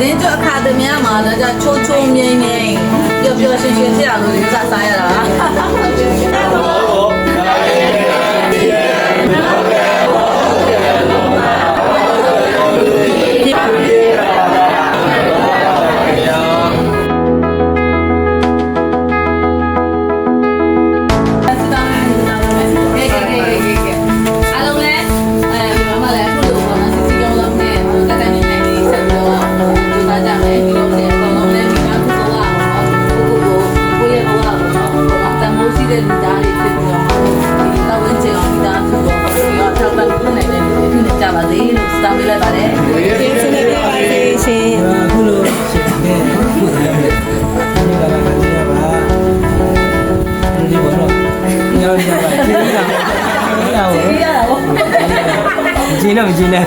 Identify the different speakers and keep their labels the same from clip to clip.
Speaker 1: တင်းကျွတ်အခါသမ ्या မှာလည်းကြချိုးချိုးငိမ့်ငိမ့်ပျော်ပျော်ရွှင်ရွှင်ဖြစ်အောင်လို့ဒီစားစားရတာ ပြောနေတာကကျေးဇူးတာကျေးဇူးတာကိုကျေးရတာပေါ့ကျေးတော့မကျေးနဲ့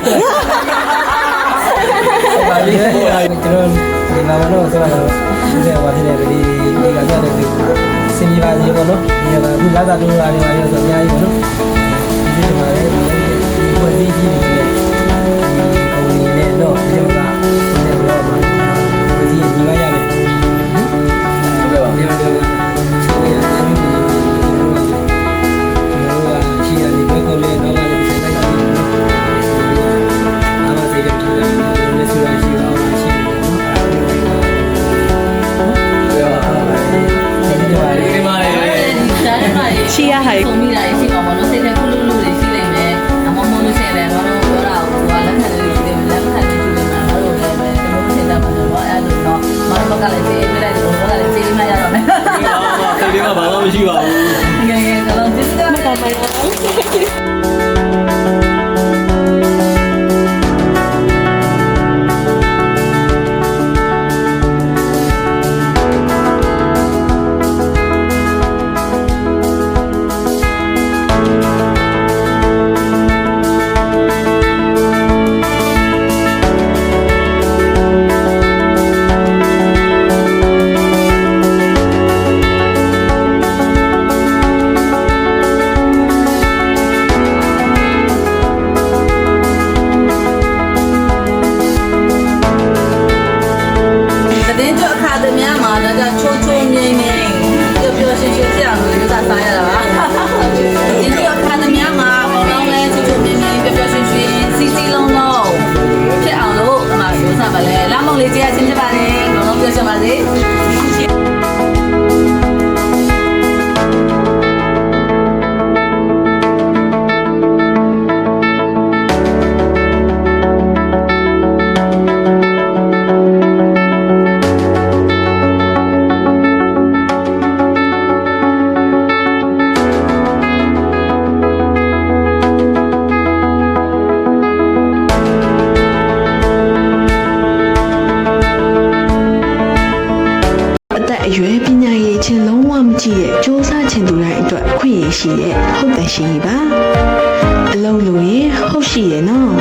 Speaker 1: ပါလိမ့်မယ်ကျွ
Speaker 2: န်တော်
Speaker 1: ဒီ
Speaker 2: မှာတော့ဆိုတော့ဒီကဘာဖြစ်လဲဒီဒီကကြတဲ့ဒီစင်ကြီးပါစီပေါ့နော်ဒီကအခုလာတာတို့လာနေပါလေဆိုအများကြီးပေါ့နော်ဒီကဘာလဲဒီကိုကြီးကြီး
Speaker 1: နေတယ် Ganyan na lang. Makamay na lang. കൂടാതെ ရွယ်ပညာရေးချင်းလုံးဝမကြည့်ရဲ့စူးစ
Speaker 3: မ်းချင်သူတိုင်းအတွက်ခွင့်ရရှိရဲ့ဟုတ်တယ်ရှင်ပါအလုံးလို့ရဟုတ်ရှိရဲ့နော်